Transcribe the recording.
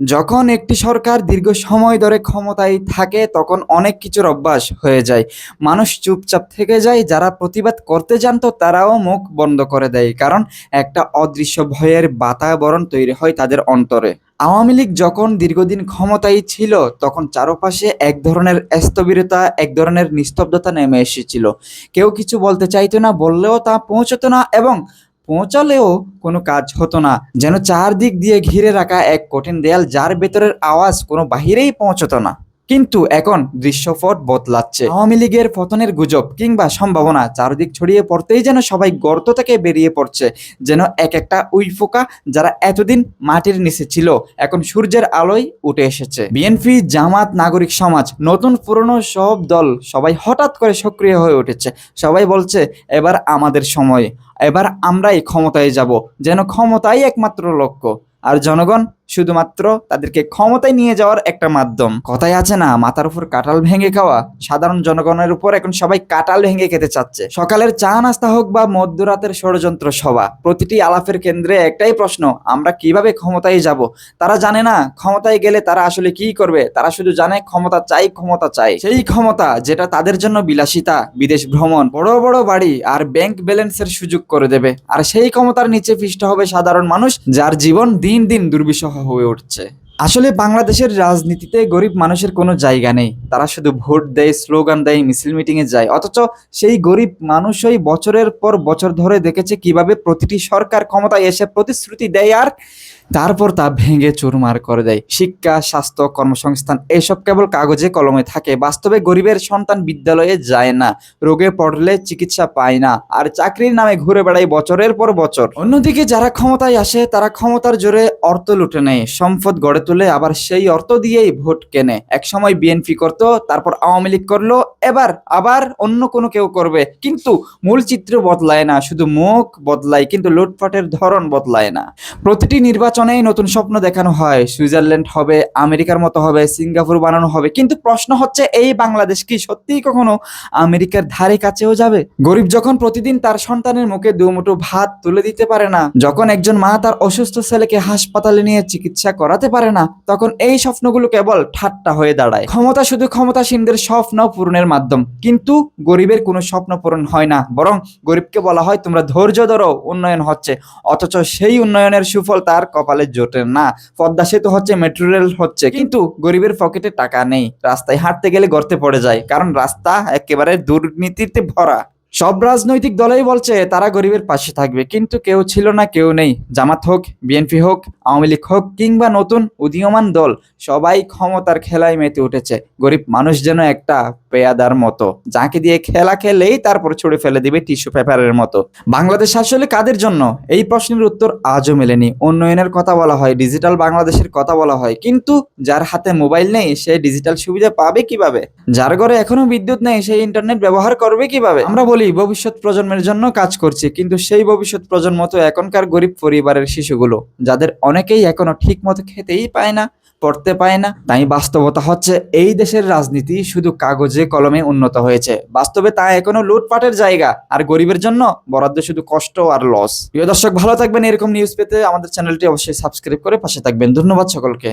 যখন একটি সরকার দীর্ঘ সময় ধরে ক্ষমতায় থাকে, তখন অনেক কিছুর অভ্যাস হয়ে যায়। মানুষ চুপচাপ থেকে যায়, যারা প্রতিবাদ করতে জানতো তারাও মুখ বন্ধ করে দেয়, কারণ একটা অদৃশ্য ভয়ের বাতাবরণ তৈরি হয় তাদের অন্তরে। আওয়ামী লীগ যখন দীর্ঘদিন ক্ষমতায় ছিল, তখন চারপাশে এক ধরনের স্থবিরতা, এক ধরনের নিস্তব্ধতা নেমে এসেছিল। কেউ কিছু বলতে চাইতো না, বললেও তা পৌঁছতো না এবং পৌঁছালেও কোনো কাজ হতো না। যেন চারদিক দিয়ে ঘিরে রাখা এক কঠিন দেয়াল, যার ভেতরের আওয়াজ কোনো বাহিরেই পৌঁছতো না। কিন্তু এখন দৃশ্যপট বদলাচ্ছে। আওয়ামী লীগের পতনের গুজব কিংবা সম্ভাবনা চারদিক ছড়িয়ে পড়তেই যেন সবাই গর্ত থেকে বেরিয়ে পড়ছে, যেন এক একটা উইফোকা যারা এতদিন মাটির নিচে ছিল, এখন সূর্যের আলোয় উঠে এসেছে। বিএনপি, জামাত, নাগরিক সমাজ, নতুন পুরনো সব দল সবাই হঠাৎ করে সক্রিয় হয়ে উঠেছে। সবাই বলছে, এবার আমাদের সময়, এবার আমরাই ক্ষমতায় যাব, যেন ক্ষমতাই একমাত্র লক্ষ্য। আর জনগণ শুধুমাত্র তাদেরকে ক্ষমতায় নিয়ে যাওয়ার একটা মাধ্যম। কথায় আছে না, মাথার উপর কাঁঠাল ভেঙে খাওয়া। সাধারণ জনগণের উপর এখন সবাই কাঁঠাল ভেঙে খেতে চাচ্ছে। সকালের চা নাস্তা হোক বা মধ্যরাতের ষড়যন্ত্র সভা, প্রতিটি আলাপের কেন্দ্রে একটাই প্রশ্ন, আমরা কীভাবে ক্ষমতায় যাব? তারা জানে না, ক্ষমতায় গেলে তারা আসলে কি করবে? তারা শুধু জানে ক্ষমতা চাই ক্ষমতা চাই। সেই ক্ষমতা যেটা তাদের জন্য বিলাসিতা, বিদেশ ভ্রমণ, বড় বড় বাড়ি আর ব্যাংক ব্যালেন্সের সুযোগ করে দেবে। আর সেই ক্ষমতার নিচে পিষ্ট হবে সাধারণ মানুষ, যার জীবন দিন দিন দুর্বিষহ হয়ে উঠছে। আসলে বাংলাদেশের রাজনীতিতে গরিব মানুষের কোনো জায়গা নেই। তারা শুধু ভোট দেয়, স্লোগান দেয়, মিছিল মিটিংয়ে যায়। অথচ সেই গরিব মানুষই বছরের পর বছর ধরে দেখেছে কীভাবে প্রতিটি সরকার ক্ষমতায় এসে প্রতিশ্রুতি দেয় আর তারপর তা ভেঙে চুরমার করে দেয়। শিক্ষা, স্বাস্থ্য, কর্মসংস্থান এসব কেবল কাগজে কলমে থাকে। বাস্তবে গরিবের সন্তান বিদ্যালয়ে যায় না। রোগে পড়লে চিকিৎসা পায় না। আর চাকরির নামে ঘুরে বেড়ায় বছরের পর বছর। অন্যদিকে যারা ক্ষমতায় আসে, তারা ক্ষমতার জোরে অর্থ লুটে নেয়। সম্পদ গড়ে তোলে, আবার সেই অর্থ দিয়েই ভোট কেনে। একসময় বিএনপি করতো, তারপর আওয়ামী লীগ করল, এবার আবার অন্য কোনো কেউ করবে। কিন্তু মূল চিত্র বদলায় না। শুধু মুখ বদলায়, কিন্তু লুটপাটের ধরন বদলায় না। প্রতিটি নির্বাচনেই নতুন স্বপ্ন দেখানো হয়। সুইজারল্যান্ড হবে, আমেরিকার মতো হবে, সিঙ্গাপুর বানানো হবে। কিন্তু প্রশ্ন হচ্ছে, এই বাংলাদেশ কি সত্যিই কখনো আমেরিকার ধারে কাছেও যাবে? গরিব যখন প্রতিদিন তার সন্তানের মুখে দুমুঠো ভাত তুলে দিতে পারে না, যখন একজন মা তার অসুস্থ ছেলেকে হাসপাতালে নিয়ে চিকিৎসা করাতে পারে না, তখন এই স্বপ্নগুলো কেবল ঠাট্টা হয়ে দাঁড়ায়। ক্ষমতা শুধু ক্ষমতাসীনদের স্বপ্ন পূরণের মাধ্যম, কিন্তু গরিবের কোনো স্বপ্ন পূরণ হয় না, বরং গরিবকে বলা হয়, তোমরা ধৈর্য ধরো, উন্নয়ন হচ্ছে। অথচ সেই উন্নয়নের সুফল তার কপালে জোটে না। পদ্মা সেতু হচ্ছে মেট্রো রেল হচ্ছে, কিন্তু গরিবের পকেটে টাকা নেই। রাস্তায় হাঁটতে গেলে গর্তে পড়ে যায়, কারণ রাস্তা একেবারে দুর্নীতিতে ভরা। সব রাজনৈতিক দলেই বলছে, তারা গরিবের পাশে থাকবে, কিন্তু কেউ ছিল না, কেউ নেই। জামাত হোক বিএনপি হোক, আওয়ামী লীগ হোক, কিংবা নতুন উদীয়মান দল, সবাই ক্ষমতার খেলায় মেতে উঠেছে। গরিব মানুষ যেন একটা পেয়াদার মতো। যাকে দিয়ে খেলা খেলেই তারপর ছুড়ে ফেলে দিবে টিস্যু পেপারের মতো। বাংলাদেশ আসলে কাদের জন্য? এই প্রশ্নের উত্তর আজও মেলেনি। উন্নয়নের কথা বলা হয়, ডিজিটাল বাংলাদেশের কথা বলা হয়। কিন্তু যার হাতে মোবাইল নেই, সে ডিজিটাল সুবিধা পাবে কীভাবে? যার ঘরে এখনও বিদ্যুৎ নেই সেই ইন্টারনেট ব্যবহার করবে কীভাবে? আমরা বলি, ভবিষ্যৎ প্রজন্মের জন্য কাজ করছি। কিন্তু সেই ভবিষ্যৎ প্রজন্ম তো এখনকার গরিব পরিবারের শিশুগুলো, যাদের অনেকেই এখনও ঠিক মতো খেতেই পায় না। পড়তে পায় না। তাই বাস্তবতা হচ্ছে এই দেশের রাজনীতি শুধু কাগজে কলমে উন্নত হয়েছে। বাস্তবে তা এখনও লুটপাটের জায়গা। আর গরিবের জন্য বরাদ্দ শুধু কষ্ট আর লস প্রিয় দর্শক, ভালো থাকবেন এরকম নিউজ পেতে আমাদের চ্যানেলটি অবশ্যই সাবস্ক্রাইব করে পাশে থাকবেন। ধন্যবাদ সকলকে।